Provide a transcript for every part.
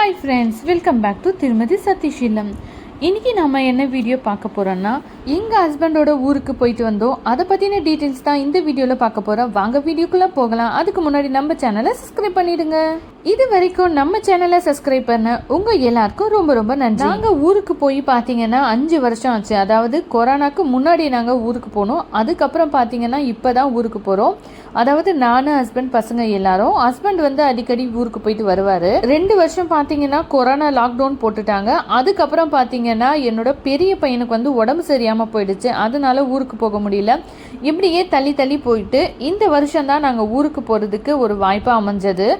Hi friends welcome back to திருமதி சதீஷிலம் இன்றைக்கி நம்ம என்ன வீடியோ பார்க்க போகிறோன்னா எங்கள் ஹஸ்பண்டோட ஊருக்கு போயிட்டு வந்தோம். அதை பற்றின டீட்டெயில்ஸ் தான் இந்த வீடியோவில் பார்க்க போகிறோம் வாங்க வீடியோக்குள்ளே போகலாம். அதுக்கு முன்னாடி நம்ம சேனலை சப்ஸ்கிரைப் பண்ணிவிடுங்க இது வரைக்கும் நம்ம சேனலை சப்ஸ்கிரைப் பண்ண உங்கள் எல்லாருக்கும் ரொம்ப ரொம்ப நன்றி. நாங்கள் ஊருக்கு போய் பார்த்தீங்கன்னா அஞ்சு வருஷம் ஆச்சு. அதாவது கொரோனாக்கு முன்னாடி நாங்கள் ஊருக்கு போனோம். அதுக்கப்புறம் பார்த்தீங்கன்னா இப்போ தான் ஊருக்கு போகிறோம் அதாவது நானும் ஹஸ்பண்ட் பசங்க எல்லாரும். ஹஸ்பண்ட் வந்து அடிக்கடி ஊருக்கு போயிட்டு வருவார். ரெண்டு வருஷம் பார்த்தீங்கன்னா கொரோனா லாக்டவுன் போட்டுட்டாங்க. அதுக்கப்புறம் பார்த்தீங்கன்னா என்னோட பெரிய பையனுக்கு வந்து உடம்பு சரியாமல் போயிடுச்சு. அதனால ஊருக்கு போக முடியல. இப்படியே தள்ளி தள்ளி போயிட்டு இந்த வருஷம் தான் நாங்கள் ஊருக்கு போகிறதுக்கு ஒரு வாய்ப்பாக அமைஞ்சது.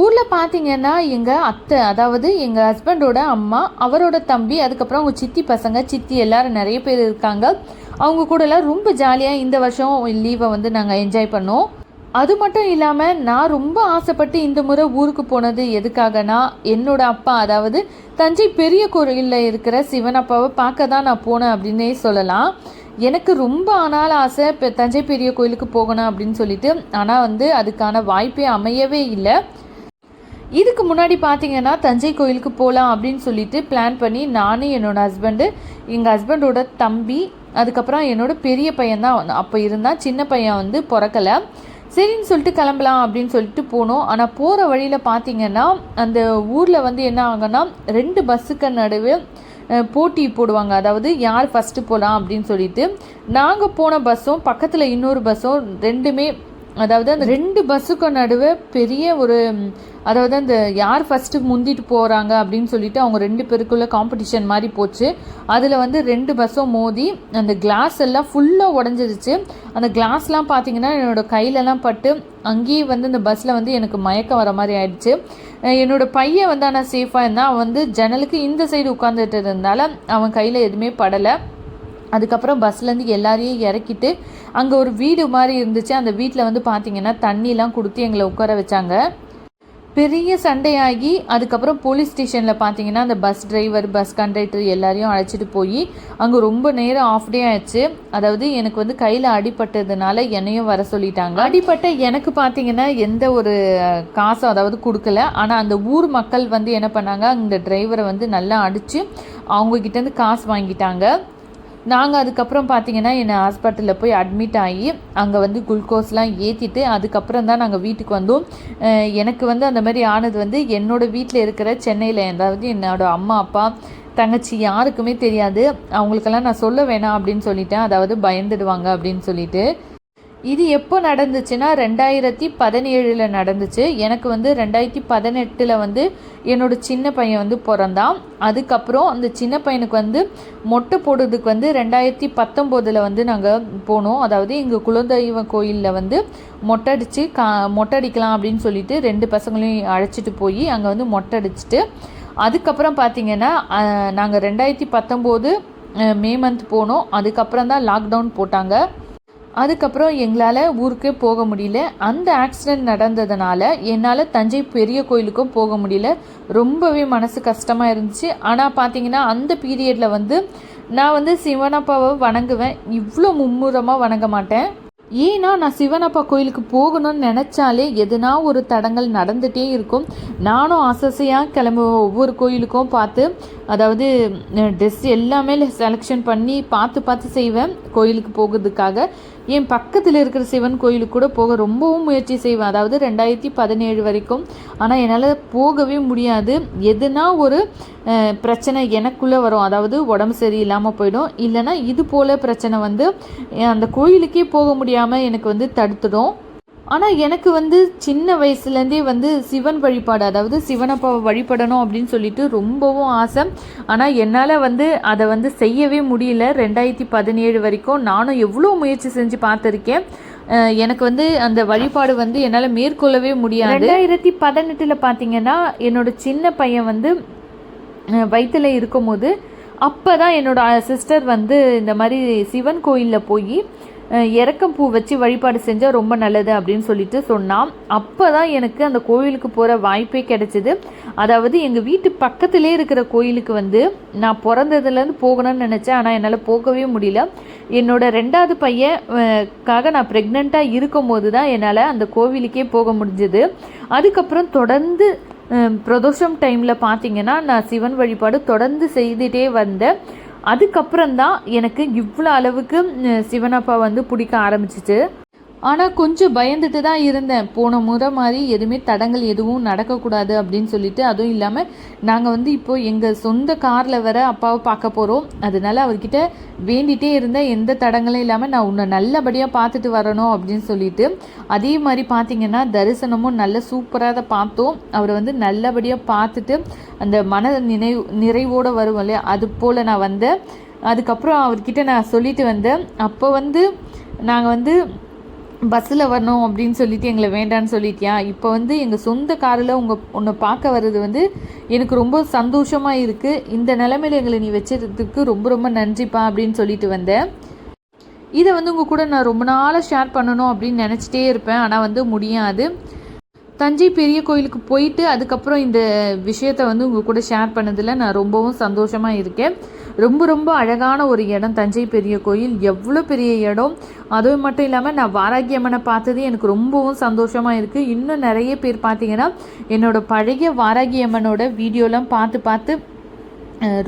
ஊரில் பார்த்தீங்கன்னா எங்கள் அத்தை அதாவது எங்கள் ஹஸ்பண்டோட அம்மா அவரோட தம்பி அதுக்கப்புறம் அவங்க சித்தி பசங்க சித்தி எல்லாரும் நிறைய பேர் இருக்காங்க. அவங்க கூடலாம் ரொம்ப ஜாலியாக இந்த வருஷம் லீவை வந்து நாங்கள் என்ஜாய் பண்ணோம். அது மட்டும் இல்லாமல் நான் ரொம்ப ஆசைப்பட்டு இந்த முறை ஊருக்கு போனது எதுக்காகனா என்னோட அப்பா அதாவது தஞ்சை பெரிய கோயிலில் இருக்கிற சிவன் அப்பாவை பார்க்க தான் நான் போனேன் அப்படின்னே சொல்லலாம். எனக்கு ரொம்ப ஆனால் ஆசை இப்போ தஞ்சை பெரிய கோயிலுக்கு போகணும் அப்படின்னு சொல்லிட்டு. ஆனால் வந்து அதுக்கான வாய்ப்பே அமையவே இல்லை. இதுக்கு முன்னாடி பார்த்தீங்கன்னா தஞ்சை கோயிலுக்கு போகலாம் அப்படின்னு சொல்லிட்டு பிளான் பண்ணி நானும் என்னோட ஹஸ்பண்டு எங்கள் ஹஸ்பண்டோட தம்பி அதுக்கப்புறம் என்னோட பெரிய பையன் தான். அப்போ இருந்தால் சின்ன பையன் வந்து பிறக்கலை. சரின்னு சொல்லிட்டு கிளம்பலாம் அப்படின்னு சொல்லிட்டு போனோம். ஆனால் போகிற வழியில் பார்த்தீங்கன்னா அந்த ஊரில் வந்து என்ன ஆகுன்னா ரெண்டு பஸ்ஸுக்கு நடுவே போட்டி போடுவாங்க. அதாவது யார் ஃபஸ்ட்டு போகலாம் அப்படின்னு சொல்லிட்டு நாங்கள் போன பஸ்ஸும் பக்கத்தில் இன்னொரு பஸ்ஸும் ரெண்டுமே அதாவது அந்த ரெண்டு பஸ்ஸுக்கும் நடுவே பெரிய ஒரு அதாவது அந்த யார் ஃபஸ்ட்டு முந்திட்டு போகிறாங்க அப்படின்னு சொல்லிட்டு அவங்க ரெண்டு பேருக்குள்ளே காம்படிஷன் மாதிரி போச்சு. அதில் வந்து ரெண்டு பஸ்ஸும் மோதி அந்த கிளாஸ் எல்லாம் ஃபுல்லாக உடஞ்சிருச்சு. அந்த கிளாஸ்லாம் பார்த்தீங்கன்னா என்னோடய கையிலலாம் பட்டு அங்கேயே வந்து அந்த பஸ்ஸில் வந்து எனக்கு மயக்கம் வர மாதிரி ஆயிடுச்சு. என்னோடய பையன் வந்து ஆனால் சேஃபாக இருந்தால் அவன் வந்து ஜன்னலுக்கு இந்த சைடு உட்காந்துட்டு இருந்தால அவன் கையில் எதுவுமே படலை. அதுக்கப்புறம் பஸ்லேருந்து எல்லாரையும் இறக்கிட்டு அங்கே ஒரு வீடு மாதிரி இருந்துச்சு. அந்த வீட்டில் வந்து பார்த்தீங்கன்னா தண்ணிலாம் கொடுத்து எங்களை உட்கார வச்சாங்க. பெரிய சண்டையாகி அதுக்கப்புறம் போலீஸ் ஸ்டேஷனில் பார்த்தீங்கன்னா அந்த பஸ் டிரைவர் பஸ் கண்டக்டர் எல்லாரையும் அழைச்சிட்டு போய் அங்கே ரொம்ப நேரம் ஆஃப் டே ஆயிடுச்சு அதாவது எனக்கு வந்து கையில் அடிபட்டதுனால என்னையும் வர சொல்லிட்டாங்க. அடிபட்ட எனக்கு பார்த்தீங்கன்னா எந்த ஒரு காசும் அதாவது கொடுக்கல. ஆனால் அந்த ஊர் மக்கள் வந்து என்ன பண்ணாங்க அந்த டிரைவரை வந்து நல்லா அடித்து அவங்கக்கிட்டேருந்து காசு வாங்கிட்டாங்க. நாங்கள் அதுக்கப்புறம் பார்த்தீங்கன்னா என்னை ஹாஸ்பிட்டலில் போய் அட்மிட் ஆகி அங்கே வந்து குளுக்கோஸ்லாம் ஏற்றிட்டு அதுக்கப்புறம் தான் நாங்கள் வீட்டுக்கு வந்தோம். எனக்கு வந்து அந்த மாதிரி ஆனது வந்து என்னோடய வீட்டில் இருக்கிற சென்னையில் அதாவது என்னோட அம்மா அப்பா தங்கச்சி யாருக்குமே தெரியாது. அவங்களுக்கெல்லாம் நான் சொல்ல வேணாம் அப்படின்னு சொல்லிட்டேன். அதாவது பயந்துடுவாங்க அப்படின்னு சொல்லிட்டு. இது எப்போ நடந்துச்சுன்னா ரெண்டாயிரத்தி பதினேழில் நடந்துச்சு. எனக்கு வந்து ரெண்டாயிரத்தி பதினெட்டில் வந்து என்னோடய சின்ன பையன் வந்து பிறந்தான். அதுக்கப்புறம் அந்த சின்ன பையனுக்கு வந்து மொட்டை போடுறதுக்கு வந்து ரெண்டாயிரத்தி பத்தொம்போதில் வந்து நாங்கள் போனோம். அதாவது எங்கள் குலதெய்வ கோயிலில் வந்து மொட்டை அடித்து கா மொட்டை அடிக்கலாம் அப்படின்னு சொல்லிட்டு ரெண்டு பசங்களையும் அழைச்சிட்டு போய் அங்கே வந்து மொட்டை அடிச்சிட்டு அதுக்கப்புறம் பார்த்தீங்கன்னா நாங்கள் ரெண்டாயிரத்தி பத்தொம்போது மே மந்த் போனோம். அதுக்கப்புறம் தான் லாக்டவுன் போட்டாங்க. அதுக்கப்புறம் எங்களால் ஊருக்கே போக முடியல. அந்த ஆக்சிடெண்ட் நடந்ததுனால என்னால் தஞ்சை பெரிய கோயிலுக்கும் போக முடியல. ரொம்பவே மனசு கஷ்டமாக இருந்துச்சு. ஆனால் பார்த்தீங்கன்னா அந்த பீரியடில் வந்து நான் வந்து சிவனப்பாவை வணங்குவேன். இவ்வளோ மும்முரமாக வணங்க மாட்டேன். ஏன்னா நான் சிவனப்பா கோயிலுக்கு போகணும்னு நினச்சாலே எதுனா ஒரு தடங்கள் நடந்துகிட்டே இருக்கும். நானும் ஆசையாக கிளம்புவேன். ஒவ்வொரு கோயிலுக்கும் பார்த்து அதாவது ட்ரெஸ் எல்லாமே செலெக்ஷன் பண்ணி பார்த்து பார்த்து செய்வேன் கோயிலுக்கு போகிறதுக்காக. என் பக்கத்தில் இருக்கிற சிவன் கோயிலுக்கு கூட போக ரொம்பவும் முயற்சி செய்வேன். அதாவது ரெண்டாயிரத்தி பதினேழு வரைக்கும். ஆனால் என்னால் போகவே முடியாது. எதுனா ஒரு பிரச்சனை எனக்குள்ளே வரும். அதாவது உடம்பு சரியில்லாமல் போயிடும். இல்லைன்னா இது போல் பிரச்சனை வந்து அந்த கோயிலுக்கே போக முடியாமல் எனக்கு வந்து தடுத்துடும். ஆனால் எனக்கு வந்து சின்ன வயசுலேருந்தே வந்து சிவன் வழிபாடு அதாவது சிவனப்பாவை வழிபடணும் அப்படின்னு சொல்லிட்டு ரொம்பவும் ஆசை. ஆனால் என்னால் வந்து அதை வந்து செய்யவே முடியல. ரெண்டாயிரத்தி பதினேழு வரைக்கும் நானும் எவ்வளோ முயற்சி செஞ்சு பார்த்துருக்கேன். எனக்கு வந்து அந்த வழிபாடு வந்து என்னால் மேற்கொள்ளவே முடியாது. ரெண்டாயிரத்தி பதினெட்டில் பார்த்தீங்கன்னா என்னோட சின்ன பையன் வந்து வயிற்றில் இருக்கும்போது அப்போ தான் என்னோட சிஸ்டர் வந்து இந்த மாதிரி சிவன் கோயிலில் போய் இறக்கம் பூ வச்சு வழிபாடு செஞ்சால் ரொம்ப நல்லது அப்படின்னு சொல்லிட்டு சொன்னான். அப்போ தான் எனக்கு அந்த கோயிலுக்கு போகிற வாய்ப்பே கிடைச்சிது. அதாவது எங்கள் வீட்டு பக்கத்திலே இருக்கிற கோயிலுக்கு வந்து நான் பிறந்ததுலேருந்து போகணும்னு நினச்சேன். ஆனால் என்னால் போகவே முடியல. என்னோட ரெண்டாவது பையன் காக நான் ப்ரெக்னெண்ட்டாக இருக்கும் போது தான் என்னால் அந்த கோவிலுக்கே போக முடிஞ்சது. அதுக்கப்புறம் தொடர்ந்து பிரதோஷம் டைமில் பார்த்தீங்கன்னா நான் சிவன் வழிபாடு தொடர்ந்து செய்துட்டே வந்தேன். அதுக்கப்புறம் தான் எனக்கு இவ்வளோ அளவுக்கு சிவனப்பா வந்து பிடிக்க ஆரம்பிச்சிச்சு. ஆனால் கொஞ்சம் பயந்துட்டு தான் இருந்தேன். போன முறை மாதிரி எதுவுமே தடங்கள் எதுவும் நடக்கக்கூடாது அப்படின்னு சொல்லிட்டு அதுவும் இல்லாமல் நாங்கள் வந்து இப்போ எங்கள் சொந்த காரில் வர அப்பாவை பார்க்க போகிறோம் அதனால அவர்கிட்ட வேண்டிகிட்டே இருந்தேன். எந்த தடங்களும் இல்லாமல் நான் உன்னை நல்லபடியாக பார்த்துட்டு வரணும் அப்படின்னு சொல்லிட்டு. அதே மாதிரி பார்த்தீங்கன்னா தரிசனமும் நல்ல சூப்பராக பார்த்தோம். அவரை வந்து நல்லபடியாக பார்த்துட்டு அந்த மன நினைவு நிறைவோடு வருவோம் இல்லையா? அது போல் நான் வந்தேன். அதுக்கப்புறம் அவர்கிட்ட நான் சொல்லிட்டு வந்தேன். அப்போ வந்து நாங்கள் வந்து பஸ்ஸில் வரணும் அப்படின்னு சொல்லிட்டு எங்களை வேண்டான்னு சொல்லிட்டியா? இப்போ வந்து எங்கள் சொந்த காரில் உங்கள் உன்னை பார்க்க வர்றது வந்து எனக்கு ரொம்ப சந்தோஷமாக இருக்குது இந்த நிலமையில எங்களை நீ வச்சதுக்கு ரொம்ப ரொம்ப நன்றிப்பா அப்படின்னு சொல்லிட்டு வந்தேன் இதை வந்து உங்கள் கூட நான் ரொம்ப நாளாக ஷேர் பண்ணணும் அப்படின்னு நினச்சிட்டே இருப்பேன். ஆனால் வந்து முடியாது. தஞ்சை பெரிய கோயிலுக்கு போயிட்டு அதுக்கப்புறம் இந்த விஷயத்தை வந்து உங்கள் கூட ஷேர் பண்ணதில் நான் ரொம்பவும் சந்தோஷமாக இருக்கேன். ரொம்ப ரொம்ப அழகான ஒரு இடம் தஞ்சை பெரிய கோயில். எவ்வளோ பெரிய இடம். அதுவும் மட்டும் இல்லாமல் நான் வாராகி அம்மனை பார்த்தது எனக்கு ரொம்பவும் சந்தோஷமாக இருக்குது இன்னும் நிறைய பேர் பார்த்தீங்கன்னா என்னோடய பழைய வாராகி அம்மனோட வீடியோலாம் பார்த்து பார்த்து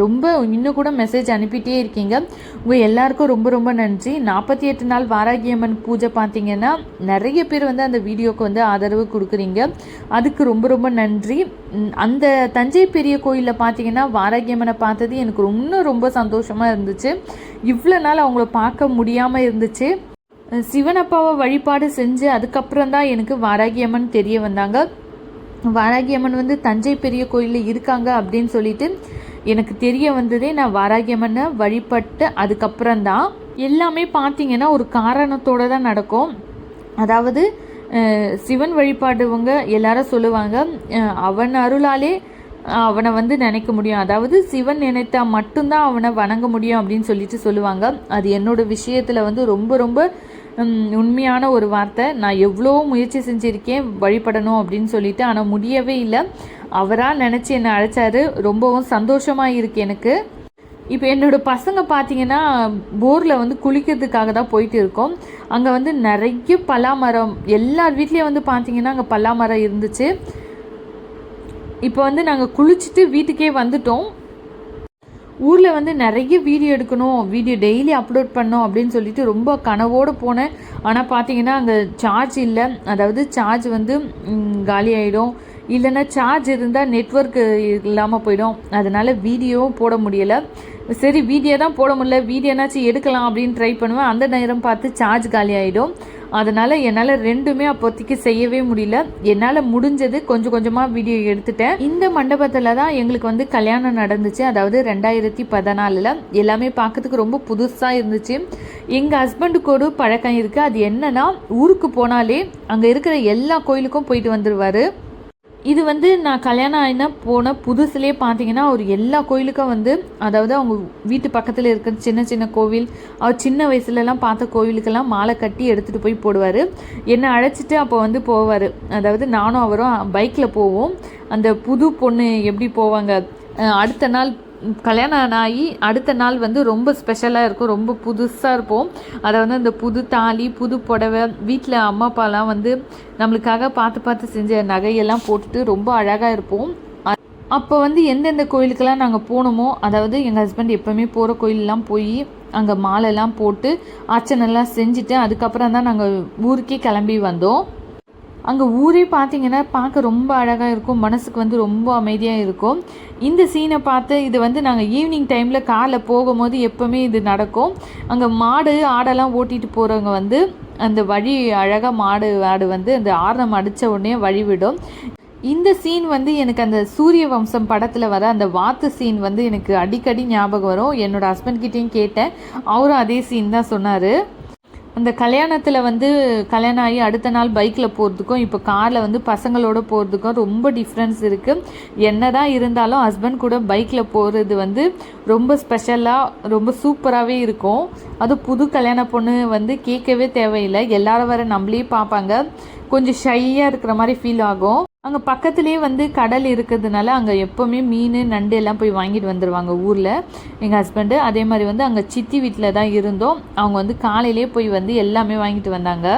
ரொம்ப இன்னும் கூட மெசேஜ் அனுப்பிட்டே இருக்கீங்க. உங்கள் எல்லாருக்கும் ரொம்ப ரொம்ப நன்றி. நாற்பத்தி எட்டு நாள் வாராகியம்மன் பூஜை பார்த்தீங்கன்னா நிறைய பேர் வந்து அந்த வீடியோவுக்கு வந்து ஆதரவு கொடுக்குறீங்க. அதுக்கு ரொம்ப ரொம்ப நன்றி. அந்த தஞ்சை பெரிய கோயிலில் பார்த்தீங்கன்னா வாராகியம்மனை பார்த்தது எனக்கு இன்னும் ரொம்ப சந்தோஷமாக இருந்துச்சு. இவ்வளோ நாள் அவங்கள பார்க்க முடியாமல் இருந்துச்சு. சிவனப்பாவை வழிபாடு செஞ்சு அதுக்கப்புறம் தான் எனக்கு வாராகியம்மன் தெரிய வந்தாங்க. வாராகியம்மன் வந்து தஞ்சை பெரிய கோயிலில் இருக்காங்க அப்படின்னு சொல்லிட்டு எனக்கு தெரிய வந்ததே நான் வாராகியம்மனை வழிபட்டு அதுக்கப்புறம் தான் எல்லாமே பார்த்தீங்கன்னா ஒரு காரணத்தோடு தான் நடக்கும். அதாவது சிவன் வழிபாடுவங்க எல்லாரும் சொல்லுவாங்க அவன் அருளாலே அவனை வந்து நினைக்க முடியும். அதாவது சிவன் நினைத்தா மட்டும்தான் அவனை வணங்க முடியும் அப்படின்னு சொல்லிட்டு சொல்லுவாங்க. அது என்னோட விஷயத்தில் வந்து ரொம்ப ரொம்ப உண்மையான ஒரு வார்த்தை. நான் எவ்வளோ முயற்சி செஞ்சுருக்கேன் வழிபடணும் அப்படின்னு சொல்லிட்டு ஆனால் முடியவே இல்லை. அவராக நினச்சி என்னை அழைச்சாரு. ரொம்பவும் சந்தோஷமாக இருக்கு எனக்கு. இப்போ என்னோட பசங்க பார்த்தீங்கன்னா போரில் வந்து குளிக்கிறதுக்காக தான் போயிட்டு இருக்கோம். அங்கே வந்து நிறைய பலாமரம் எல்லார் வீட்லேயும் வந்து பார்த்தீங்கன்னா அங்கே பலாமரம் இருந்துச்சு. இப்போ வந்து நாங்கள் குளிச்சுட்டு வீட்டுக்கே வந்துட்டோம். ஊரில் வந்து நிறைய வீடியோ எடுக்கணும் வீடியோ டெய்லி அப்லோட் பண்ணோம் அப்படின்னு சொல்லிட்டு ரொம்ப கனவோடு போனேன். ஆனால் பார்த்தீங்கன்னா அங்கே சார்ஜ் இல்லை. அதாவது சார்ஜ் வந்து காலி ஆகிடும் இல்லைன்னா சார்ஜ் இருந்தால் நெட்ஒர்க் இல்லாமல் போயிடும். அதனால் வீடியோவும் போட முடியலை. சரி வீடியோ தான் போட முடியல. வீடியோனாச்சும் எடுக்கலாம் அப்படின்னு ட்ரை பண்ணுவேன். அந்த நேரம் பார்த்து சார்ஜ் காலி ஆகிடும் அதனால் என்னால் ரெண்டுமே அப்போதைக்கு செய்யவே முடியல. என்னால் முடிஞ்சது கொஞ்சம் கொஞ்சமாக வீடியோ எடுத்துட்டேன். இந்த மண்டபத்தில் தான் எங்களுக்கு வந்து கல்யாணம் நடந்துச்சு. அதாவது ரெண்டாயிரத்தி பதினாலில். எல்லாமே பார்க்கறதுக்கு ரொம்ப புதுசாக இருந்துச்சு. எங்கள் ஹஸ்பண்டுக்கு ஒரு பழக்கம் இருக்குது அது என்னன்னா ஊருக்கு போனாலே அங்கே இருக்கிற எல்லா கோயிலுக்கும் போயிட்டு வந்துடுவார் இது வந்து நான் கல்யாணம் ஆகினா போன புதுசுலேயே பார்த்தீங்கன்னா அவர் எல்லா கோயிலுக்கும் வந்து அதாவது அவங்க வீட்டு பக்கத்தில் இருக்கிற சின்ன சின்ன கோவில் அவர் சின்ன வயசுலலாம் பார்த்த கோவிலுக்கெல்லாம் மாலை கட்டி எடுத்துகிட்டு போய் போடுவார். என்னை அழைச்சிட்டு அப்போ வந்து போவார். அதாவது நானும் அவரும் பைக்கில் போவோம். அந்த புது பொண்ணு எப்படி போவாங்க? அடுத்த நாள் கல்யாணம் ஆகி அடுத்த நாள் வந்து ரொம்ப ஸ்பெஷலாக இருக்கும் ரொம்ப புதுசாக இருப்போம். அதை வந்து அந்த புது தாலி புது புடவை வீட்டில் அம்மா அப்பாலாம் வந்து நம்மளுக்காக பார்த்து பார்த்து செஞ்ச நகையெல்லாம் போட்டுட்டு ரொம்ப அழகாக இருப்போம். அப்போ வந்து எந்தெந்த கோயிலுக்கெல்லாம் நாங்கள் போனோமோ அதாவது எங்கள் ஹஸ்பண்ட் எப்போவுமே போகிற கோயிலெலாம் போய் அங்கே மாலைலாம் போட்டு அர்ச்சனைலாம் செஞ்சுட்டு அதுக்கப்புறம் தான் நாங்கள் ஊருக்கே கிளம்பி வந்தோம். அங்கே ஊரே பார்த்தீங்கன்னா பார்க்க ரொம்ப அழகாக இருக்கும். மனசுக்கு வந்து ரொம்ப அமைதியாக இருக்கும். இந்த சீனை பார்த்து இது வந்து நாங்கள் ஈவினிங் டைமில் காரில் போகும்போது எப்போவுமே இது நடக்கும். அங்கே மாடு ஆடெல்லாம் ஓட்டிகிட்டு போகிறவங்க வந்து அந்த வழி அழகாக மாடு ஆடு வந்து அந்த ஆரணம் அடித்த உடனே வழி விடும் இந்த சீன் வந்து எனக்கு அந்த சூரிய வம்சம் படத்தில் வர அந்த வாத்து சீன் வந்து எனக்கு அடிக்கடி ஞாபகம் வரும். என்னோடய ஹஸ்பண்ட் கிட்டேயும் கேட்டேன். அவரும் அதே சீன் தான் சொன்னார். அந்த கல்யாணத்தில் வந்து கல்யாணம் ஆகி அடுத்த நாள் பைக்கில் போகிறதுக்கும் இப்போ காரில் வந்து பசங்களோட போகிறதுக்கும் ரொம்ப டிஃப்ரென்ஸ் இருக்குது என்ன தான் இருந்தாலும் ஹஸ்பண்ட் கூட பைக்கில் போகிறது வந்து ரொம்ப ஸ்பெஷலாக ரொம்ப சூப்பராகவே இருக்கும். அதுவும் புது கல்யாண பொண்ணு வந்து கேட்கவே தேவையில்லை. எல்லாரும் வர நம்மளே பார்ப்பாங்க. கொஞ்சம் ஷையாக இருக்கிற மாதிரி ஃபீல் ஆகும். அங்கே பக்கத்துலேயே வந்து கடல் இருக்கிறதுனால அங்கே எப்போவுமே மீன் நண்டு எல்லாம் போய் வாங்கிட்டு வந்துடுவாங்க ஊரில். எங்கள் ஹஸ்பண்டு அதே மாதிரி வந்து அங்கே சித்தி வீட்டில் தான் இருந்தோம். அவங்க வந்து காலையிலே போய் வந்து எல்லாமே வாங்கிட்டு வந்தாங்க.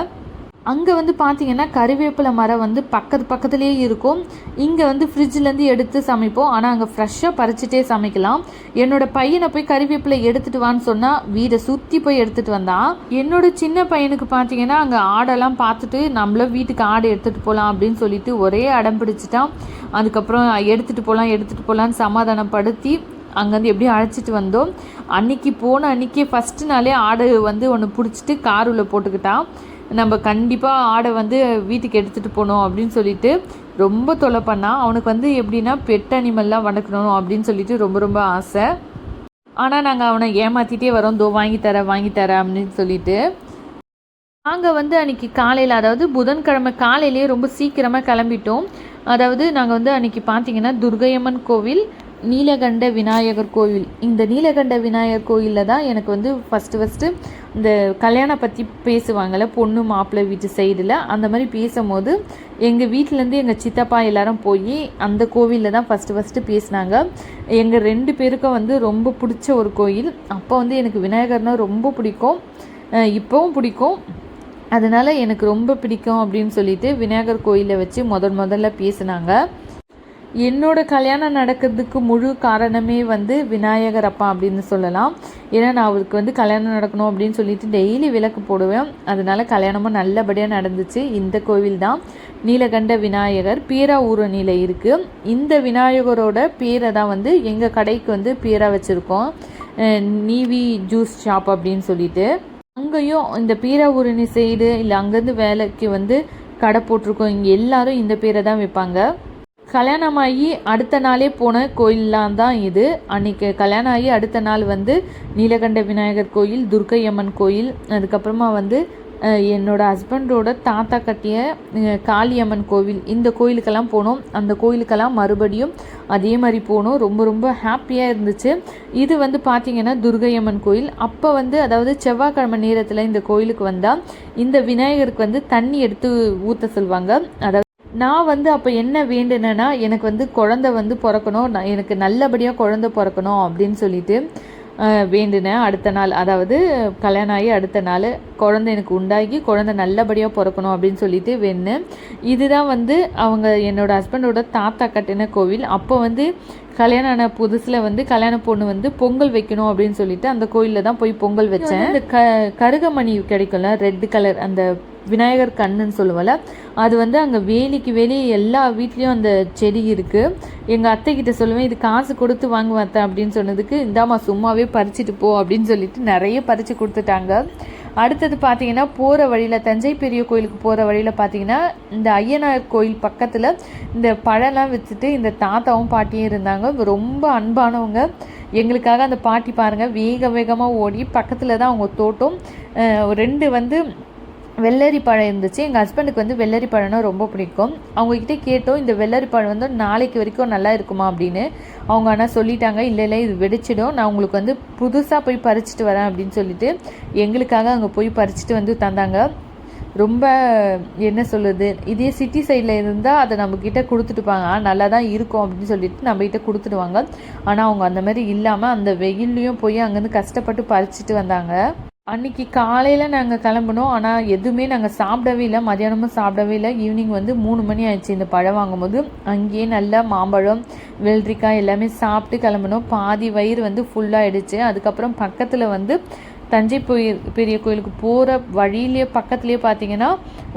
அங்கே வந்து பார்த்தீங்கன்னா கறிவேப்பிலை மரம் வந்து பக்கத்து பக்கத்துலேயே இருக்கும். இங்கே வந்து ஃப்ரிட்ஜ்லேருந்து எடுத்து சமைப்போம். ஆனால் அங்கே ஃப்ரெஷ்ஷாக பறிச்சுட்டே சமைக்கலாம். என்னோட பையனை போய் கறிவேப்பிலை எடுத்துகிட்டு வான்னு சொன்னால் வீடை சுற்றி போய் எடுத்துகிட்டு வந்தான். என்னோட சின்ன பையனுக்கு பார்த்தீங்கன்னா அங்கே ஆடெல்லாம் பார்த்துட்டு நம்மளும் வீட்டுக்கு ஆடை எடுத்துகிட்டு போகலாம் அப்படின்னு சொல்லிட்டு ஒரே அடம் பிடிச்சிட்டான். அதுக்கப்புறம் எடுத்துகிட்டு போகலாம் எடுத்துகிட்டு போகலான்னு சமாதானப்படுத்தி அங்கேருந்து எப்படி அழைச்சிட்டு வந்தோம். அன்னைக்கு போன அன்றைக்கி ஃபஸ்ட்டு நாளே ஆடு வந்து ஒன்று பிடிச்சிட்டு கார் உள்ளே போட்டுக்கிட்டான். நம்ம கண்டிப்பாக ஆடை வந்து வீட்டுக்கு எடுத்துகிட்டு போகணும் அப்படின்னு சொல்லிட்டு ரொம்ப தொலை பண்ணால் அவனுக்கு வந்து எப்படின்னா பெட் அனிமல்லாம் வளர்க்கணும் அப்படின்னு சொல்லிட்டு ரொம்ப ரொம்ப ஆசை. ஆனால் நாங்கள் அவனை ஏமாற்றிட்டே வரோம். தோ வாங்கி தரேன் வாங்கி தரேன் அப்படின்னு சொல்லிட்டு. நாங்கள் வந்து அன்றைக்கி காலையில் அதாவது புதன்கிழமை காலையிலேயே ரொம்ப சீக்கிரமாக கிளம்பிட்டோம். அதாவது நாங்கள் வந்து அன்றைக்கி பார்த்தீங்கன்னா துர்கையம்மன் கோவில் நீலகண்ட விநாயகர் கோவில் இந்த நீலகண்ட விநாயகர் கோயிலில் தான் எனக்கு வந்து ஃபஸ்ட்டு ஃபஸ்ட்டு இந்த கல்யாணம் பற்றி பேசுவாங்கள்ல பொண்ணு மாப்பிள்ளை வீட்டு சைடில் அந்த மாதிரி பேசும்போது எங்கள் வீட்டிலேருந்து எங்கள் சித்தப்பா எல்லாரும் போய் அந்த கோவிலில் தான் ஃபஸ்ட்டு ஃபஸ்ட்டு பேசினாங்க. எங்கள் ரெண்டு பேருக்கும் வந்து ரொம்ப பிடிச்ச ஒரு கோயில். அப்போ வந்து எனக்கு விநாயகர்னால் ரொம்ப பிடிக்கும். இப்போவும் பிடிக்கும். அதனால் எனக்கு ரொம்ப பிடிக்கும் அப்படின்னு சொல்லிட்டு விநாயகர் கோயிலை வச்சு முதல் முதல்ல பேசினாங்க. என்னோட கல்யாணம் நடக்கிறதுக்கு முழு காரணமே வந்து விநாயகர் அப்பா அப்படின்னு சொல்லலாம். ஏன்னா நான் அவருக்கு வந்து கல்யாணம் நடக்கணும் அப்படின்னு சொல்லிட்டு டெய்லி விளக்கு போடுவேன். அதனால கல்யாணமும் நல்லபடியாக நடந்துச்சு. இந்த கோவில் தான் நீலகண்ட விநாயகர் பீரா ஊரணியில் இருக்குது இந்த விநாயகரோட பேரை தான் வந்து எங்கள் கடைக்கு வந்து பேரா வச்சுருக்கோம். நீவி ஜூஸ் ஷாப் அப்படின்னு சொல்லிட்டு. அங்கேயும் இந்த பீரா ஊரணி சைடு இல்லை அங்கேருந்து வேலைக்கு வந்து கடை போட்டிருக்கோம். இங்கே எல்லாரும் இந்த பேரை தான் வைப்பாங்க. கல்யாணமாகி அடுத்த நாளே போன கோயிலெலாம் தான் இது. அன்றைக்கி கல்யாணம் ஆகி அடுத்த நாள் வந்து நீலகண்ட விநாயகர் கோயில் துர்க்கையம்மன் கோயில் அதுக்கப்புறமா வந்து என்னோட ஹஸ்பண்டோட தாத்தா கட்டிய காளியம்மன் கோவில். இந்த கோயிலுக்கெல்லாம் போனோம். அந்த கோயிலுக்கெல்லாம் மறுபடியும் அதே மாதிரி போனோம். ரொம்ப ரொம்ப ஹாப்பியாக இருந்துச்சு. இது வந்து பார்த்திங்கன்னா துர்கையம்மன் கோயில். அப்போ வந்து அதாவது செவ்வாய்க்கிழமை நேரத்தில் இந்த கோயிலுக்கு வந்தால் இந்த விநாயகருக்கு வந்து தண்ணி எடுத்து ஊற்ற சொல்லுவாங்க அதாவது நான் வந்து அப்போ என்ன வேண்டுனேன்னா எனக்கு வந்து குழந்த வந்து பிறக்கணும் நான் எனக்கு நல்லபடியாக குழந்த பிறக்கணும் அப்படின்னு சொல்லிட்டு வேண்டினேன் அடுத்த நாள். அதாவது கல்யாணம் ஆகி அடுத்த நாள் குழந்தை எனக்கு உண்டாகி குழந்தை நல்லபடியாக பிறக்கணும் அப்படின்னு சொல்லிட்டு வேணுனேன் இதுதான் வந்து அவங்க என்னோடய ஹஸ்பண்டோட தாத்தா கட்டின கோவில். அப்போ வந்து கல்யாணம் ஆன புதுசில் வந்து கல்யாண பொண்ணு வந்து பொங்கல் வைக்கணும் அப்படின்னு சொல்லிட்டு அந்த கோயிலில் தான் போய் பொங்கல் வச்சேன். இந்த க கருகமணி கிடைக்கும்ல ரெட் கலர் அந்த விநாயகர் கண்ணுன்னு சொல்லுவோம்ல அது வந்து அங்கே வேலிக்கு வேலி எல்லா வீட்லேயும் அந்த செடி இருக்குது எங்கள் அத்தைக்கிட்ட சொல்லுவேன் இது காசு கொடுத்து வாங்க அத்தை அப்படின்னு சொன்னதுக்கு இந்தாம்மா சும்மாவே பறிச்சுட்டு போ அப்படின்னு சொல்லிட்டு நிறைய பறித்து கொடுத்துட்டாங்க. அடுத்தது பார்த்தீங்கன்னா போகிற வழியில் தஞ்சை பெரிய கோயிலுக்கு போகிற வழியில் பார்த்தீங்கன்னா இந்த ஐயனார் கோயில் பக்கத்தில் இந்த பழம்லாம் வச்சுட்டு இந்த தாத்தாவும் பாட்டியும் இருந்தாங்க. ரொம்ப அன்பானவங்க. எங்களுக்காக அந்த பாட்டி பாருங்கள் வேக வேகமாக ஓடி பக்கத்தில் தான் அவங்க தோட்டம். ரெண்டு வந்து வெள்ளரி பழம் இருந்துச்சு. எங்கள் ஹஸ்பண்டுக்கு வந்து வெள்ளரி பழம்னா ரொம்ப பிடிக்கும். அவங்கக்கிட்ட கேட்டோம் இந்த வெள்ளரி பழம் வந்து நாளைக்கு வரைக்கும் நல்லா இருக்குமா? அப்படின்னு அவங்க ஆனால் சொல்லிட்டாங்க. இல்லை இல்லை இது வெடிச்சிடும். நான் உங்களுக்கு வந்து புதுசாக போய் பறிச்சிட்டு வரேன் அப்படின்னு சொல்லிட்டு எங்களுக்காக அங்கே போய் பறிச்சுட்டு வந்து தந்தாங்க. ரொம்ப என்ன சொல்லுது இதே சிட்டி சைடில் இருந்தால் அதை நம்மக்கிட்ட கொடுத்துட்டுப்பாங்க நல்லா தான் இருக்கும் அப்படின்னு சொல்லிட்டு நம்மக்கிட்ட கொடுத்துடுவாங்க. ஆனால் அவங்க அந்த மாதிரி இல்லாமல் அந்த வெயில்லையும் போய் அங்கேருந்து கஷ்டப்பட்டு பறிச்சுட்டு வந்தாங்க. அன்றைக்கி காலையில் நாங்கள் கிளம்புனோம். ஆனால் எதுவுமே நாங்கள் சாப்பிடவே இல்லை. மதியானமும் சாப்பிடவே இல்லை. ஈவினிங் வந்து மூணு மணி ஆயிடுச்சு இந்த பழம் வாங்கும்போது. அங்கேயே நல்லா மாம்பழம் வெள்ளரிக்காய் எல்லாமே சாப்பிட்டு கிளம்புனோம். பாதி வயிறு வந்து ஃபுல்லாகிடுச்சு அதுக்கப்புறம் பக்கத்தில் வந்து தஞ்சை பெரிய கோயிலுக்கு போகிற வழியிலேயே பக்கத்துலேயே பார்த்தீங்கன்னா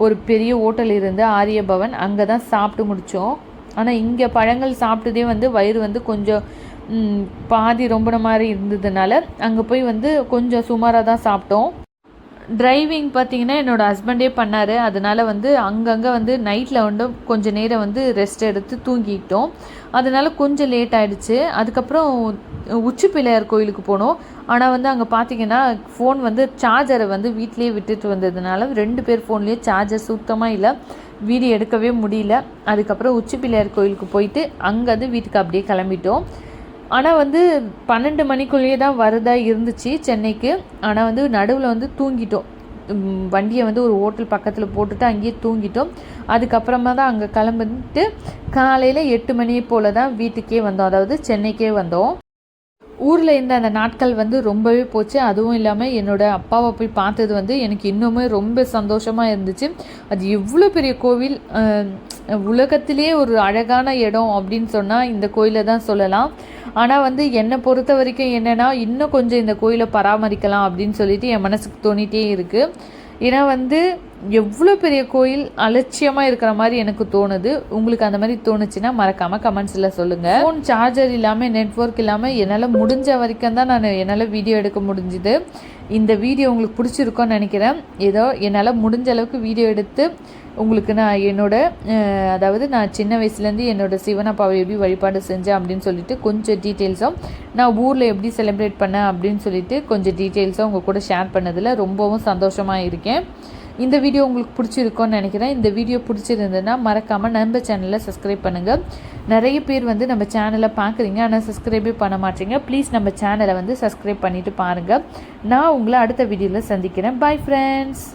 ஒரு பெரிய ஹோட்டல் இருந்து ஆரியபவன் அங்கே தான் சாப்பிட்டு முடித்தோம் ஆனால் இங்கே பழங்கள் சாப்பிட்டதே வந்து வயிறு வந்து கொஞ்சம் பாதி ரொம்பின மாதிரி இருந்ததுனால அங்கே போய் வந்து கொஞ்சம் சுமாராக தான் சாப்பிட்டோம். டிரைவிங் பார்த்தீங்கன்னா என்னோடய ஹஸ்பண்டே பண்ணார். அதனால் வந்து அங்கங்கே வந்து நைட்டில் வந்து கொஞ்சம் நேரம் வந்து ரெஸ்ட் எடுத்து தூங்கிக்கிட்டோம் அதனால் கொஞ்சம் லேட் ஆகிடுச்சு அதுக்கப்புறம் உச்சி பிள்ளையார் கோயிலுக்கு போனோம். ஆனால் வந்து அங்கே பார்த்தீங்கன்னா ஃபோன் வந்து சார்ஜரை வந்து வீட்லேயே விட்டுட்டு வந்ததுனால ரெண்டு பேர் ஃபோன்லேயே சார்ஜர் சுத்தமாக இல்லை. வீடியோ எடுக்கவே முடியல. அதுக்கப்புறம் உச்சி பிள்ளையார் கோயிலுக்கு போயிட்டு அங்கேருந்து வீட்டுக்கு அப்படியே கிளம்பிட்டோம். ஆனால் வந்து பன்னெண்டு மணிக்குள்ளேயே தான் வரதா இருந்துச்சு சென்னைக்கு. ஆனால் வந்து நடுவில் வந்து தூங்கிட்டோம். வண்டியை வந்து ஒரு ஹோட்டல் பக்கத்தில் போட்டுட்டு அங்கேயே தூங்கிட்டோம். அதுக்கப்புறமா தான் அங்கே கிளம்பிட்டு காலையில் எட்டு மணி போல் தான் வீட்டுக்கே வந்தோம். அதாவது சென்னைக்கே வந்தோம். ஊரில் இருந்த அந்த நாட்கள் வந்து ரொம்பவே போச்சு. அதுவும் இல்லாமல் என்னோடய அப்பாவை போய் பார்த்தது வந்து எனக்கு இன்னுமே ரொம்ப சந்தோஷமாக இருந்துச்சு. அது எவ்வளோ பெரிய கோவில் உலகத்திலே ஒரு அழகான இடம் அப்படின்னு சொன்னால் இந்த கோயிலை தான் சொல்லலாம். ஆனால் வந்து என்னை பொறுத்த வரைக்கும் என்னென்னா இன்னும் கொஞ்சம் இந்த கோயிலை பராமரிக்கலாம் அப்படின்னு சொல்லிட்டு என் மனசுக்கு தோணிட்டே இருக்குது ஏன்னா வந்து எவ்வளோ பெரிய கோயில் அலட்சியமாக இருக்கிற மாதிரி எனக்கு தோணுது. உங்களுக்கு அந்த மாதிரி தோணுச்சுன்னா மறக்காமல் கமெண்ட்ஸில் சொல்லுங்கள் ஃபோன் சார்ஜர் இல்லாமல் நெட்வொர்க் இல்லாமல் என்னால் முடிஞ்ச வரைக்கும் தான் நான் என்னால் வீடியோ எடுக்க முடிஞ்சுது. இந்த வீடியோ உங்களுக்கு பிடிச்சிருக்கோன்னு நினைக்கிறேன். ஏதோ என்னால் முடிஞ்ச அளவுக்கு வீடியோ எடுத்து உங்களுக்கு நான் என்னோட அதாவது நான் சின்ன வயசுலேருந்து என்னோடய சிவனப்பாவை எப்படி வழிபாடு செஞ்சேன் அப்படின்னு சொல்லிட்டு கொஞ்சம் டீட்டெயில்ஸும் நான் ஊரில் எப்படி செலிப்ரேட் பண்ணேன் அப்படின்னு சொல்லிட்டு கொஞ்சம் டீட்டெயில்ஸும் உங்கள் கூட ஷேர் பண்ணதில் ரொம்பவும் சந்தோஷமாக இருக்கேன். இந்த வீடியோ உங்களுக்கு பிடிச்சிருக்கோன்னு நினைக்கிறேன். இந்த வீடியோ பிடிச்சிருந்ததுன்னா மறக்காமல் நம்ம சேனலை சப்ஸ்கிரைப் பண்ணுங்கள் நிறைய பேர் வந்து நம்ம சேனலை பார்க்குறீங்க ஆனால் சப்ஸ்கிரைபே பண்ண மாட்டீங்க. ப்ளீஸ் நம்ம சேனலை வந்து சப்ஸ்கிரைப் பண்ணிவிட்டு பாருங்கள் நான் உங்களை அடுத்த வீடியோவில் சந்திக்கிறேன். Bye friends